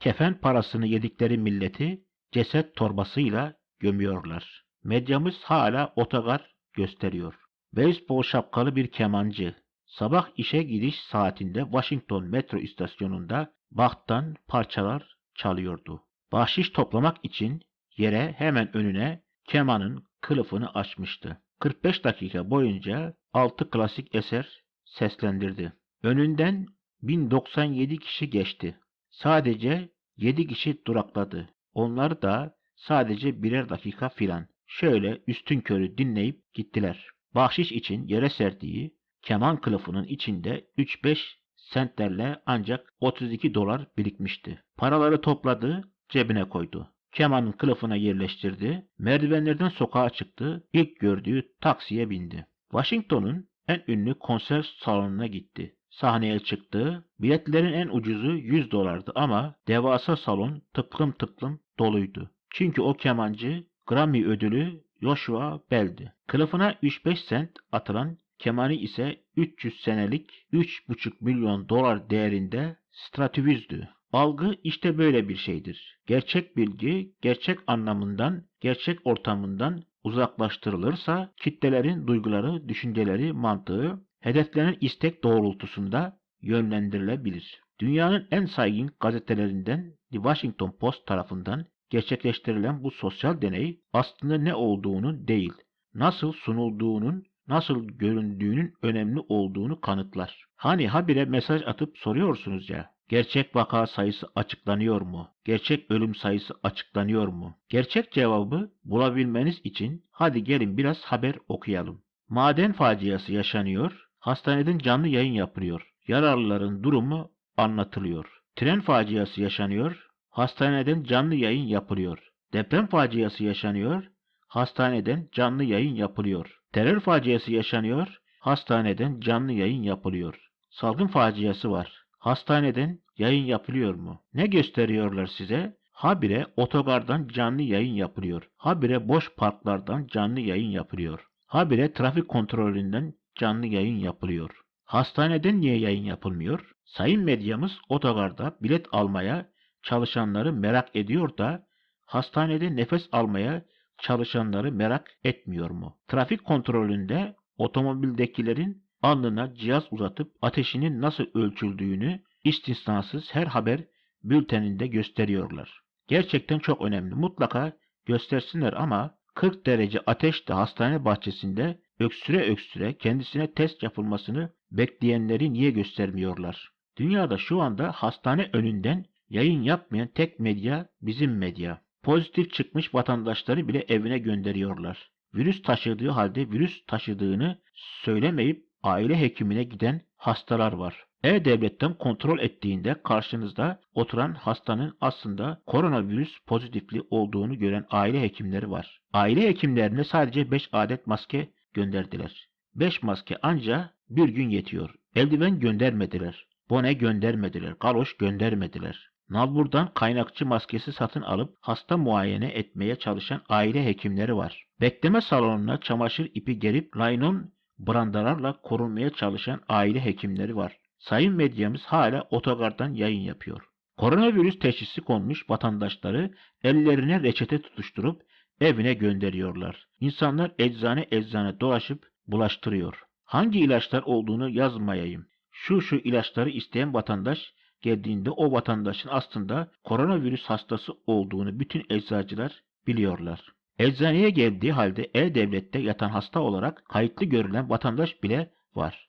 Kefen parasını yedikleri milleti ceset torbasıyla gömüyorlar. Medyamız hala otogar gösteriyor. Beyzbol şapkalı bir kemancı sabah işe gidiş saatinde Washington metro istasyonunda Bach'tan parçalar çalıyordu. Bahşiş toplamak için yere hemen önüne kemanın kılıfını açmıştı. 45 dakika boyunca 6 klasik eser seslendirdi. Önünden 1097 kişi geçti. Sadece 7 kişi durakladı. Onlar da sadece birer dakika filan. Şöyle üstün körü dinleyip gittiler. Bahşiş için yere serdiği keman kılıfının içinde 3-5 sentlerle ancak 32 dolar birikmişti. Paraları topladı, cebine koydu. Kemanın kılıfına yerleştirdi, merdivenlerden sokağa çıktı, ilk gördüğü taksiye bindi. Washington'un en ünlü konser salonuna gitti. Sahneye çıktı, biletlerin en ucuzu 100 dolardı ama devasa salon tıklım tıklım doluydu. Çünkü o kemancı Grammy ödülü Joshua Bell'di. Kılıfına 3-5 sent atılan kemani ise 300 senelik 3,5 milyon dolar değerinde Stradivarius'dü. Algı işte böyle bir şeydir. Gerçek bilgi gerçek anlamından, gerçek ortamından uzaklaştırılırsa kitlelerin duyguları, düşünceleri, mantığı hedeflenen istek doğrultusunda yönlendirilebilir. Dünyanın en saygın gazetelerinden The Washington Post tarafından gerçekleştirilen bu sosyal deney aslında ne olduğunu değil, nasıl sunulduğunun, nasıl göründüğünün önemli olduğunu kanıtlar. Hani habire mesaj atıp soruyorsunuz ya, gerçek vaka sayısı açıklanıyor mu? Gerçek ölüm sayısı açıklanıyor mu? Gerçek cevabı bulabilmeniz için hadi gelin biraz haber okuyalım. Maden faciası yaşanıyor, hastaneden canlı yayın yapılıyor. Yararlıların durumu anlatılıyor. Tren faciası yaşanıyor, hastaneden canlı yayın yapılıyor. Deprem faciası yaşanıyor, hastaneden canlı yayın yapılıyor. Terör faciası yaşanıyor, hastaneden canlı yayın yapılıyor. Salgın faciası var. Hastaneden yayın yapılıyor mu? Ne gösteriyorlar size? Habire otogardan canlı yayın yapılıyor. Habire boş parklardan canlı yayın yapılıyor. Habire trafik kontrolünden canlı yayın yapılıyor. Hastaneden niye yayın yapılmıyor? Sayın medyamız otogarda bilet almaya çalışanları merak ediyor da hastanede nefes almaya çalışanları merak etmiyor mu? Trafik kontrolünde otomobildekilerin alnına cihaz uzatıp ateşinin nasıl ölçüldüğünü istisnasız her haber bülteninde gösteriyorlar. Gerçekten çok önemli. Mutlaka göstersinler ama 40 derece ateşte hastane bahçesinde öksüre öksüre kendisine test yapılmasını bekleyenleri niye göstermiyorlar? Dünyada şu anda hastane önünden yayın yapmayan tek medya bizim medya. Pozitif çıkmış vatandaşları bile evine gönderiyorlar. Virüs taşıdığı halde virüs taşıdığını söylemeyip aile hekimine giden hastalar var. E-Devlet'ten kontrol ettiğinde karşınızda oturan hastanın aslında koronavirüs pozitifli olduğunu gören aile hekimleri var. Aile hekimlerine sadece 5 adet maske gönderdiler. 5 maske anca bir gün yetiyor. Eldiven göndermediler. Bone göndermediler. Galoş göndermediler. Nalbur'dan kaynakçı maskesi satın alıp hasta muayene etmeye çalışan aile hekimleri var. Bekleme salonuna çamaşır ipi gerip laynon brandalarla korunmaya çalışan aile hekimleri var. Sayın medyamız hala otogardan yayın yapıyor. Koronavirüs teşhisi konmuş vatandaşları ellerine reçete tutuşturup evine gönderiyorlar. İnsanlar eczane eczane dolaşıp bulaştırıyor. Hangi ilaçlar olduğunu yazmayayım. Şu şu ilaçları isteyen vatandaş geldiğinde o vatandaşın aslında koronavirüs hastası olduğunu bütün eczacılar biliyorlar. Eczaneye geldiği halde E-Devlet'te yatan hasta olarak kayıtlı görülen vatandaş bile var.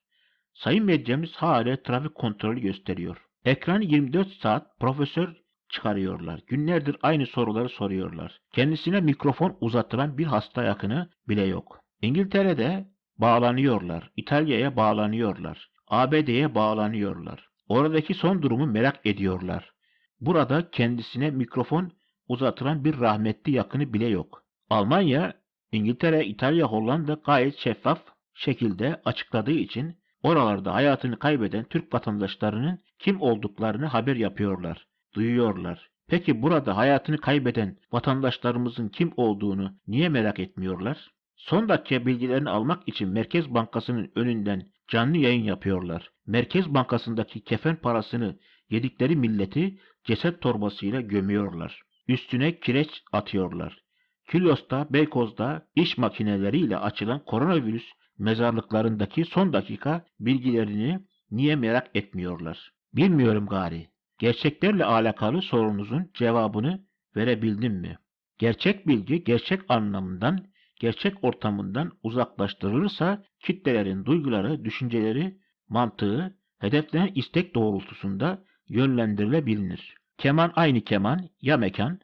Sayın medyamız hala trafik kontrolü gösteriyor. Ekranı 24 saat profesör çıkarıyorlar. Günlerdir aynı soruları soruyorlar. Kendisine mikrofon uzatılan bir hasta yakını bile yok. İngiltere'de bağlanıyorlar. İtalya'ya bağlanıyorlar. ABD'ye bağlanıyorlar. Oradaki son durumu merak ediyorlar. Burada kendisine mikrofon uzatılan bir rahmetli yakını bile yok. Almanya, İngiltere, İtalya, Hollanda gayet şeffaf şekilde açıkladığı için oralarda hayatını kaybeden Türk vatandaşlarının kim olduklarını haber yapıyorlar, duyuyorlar. Peki burada hayatını kaybeden vatandaşlarımızın kim olduğunu niye merak etmiyorlar? Son dakika bilgilerini almak için Merkez Bankası'nın önünden canlı yayın yapıyorlar. Merkez Bankası'ndaki kefen parasını yedikleri milleti ceset torbasıyla gömüyorlar. Üstüne kireç atıyorlar. Kilyos'ta, Beykoz'da iş makineleriyle açılan koronavirüs mezarlıklarındaki son dakika bilgilerini niye merak etmiyorlar? Bilmiyorum gari. Gerçeklerle alakalı sorunuzun cevabını verebildim mi? Gerçek bilgi gerçek anlamından, gerçek ortamından uzaklaştırılırsa kitlelerin duyguları, düşünceleri, mantığı, hedeflenen istek doğrultusunda yönlendirilebilir. Keman aynı keman, ya mekan,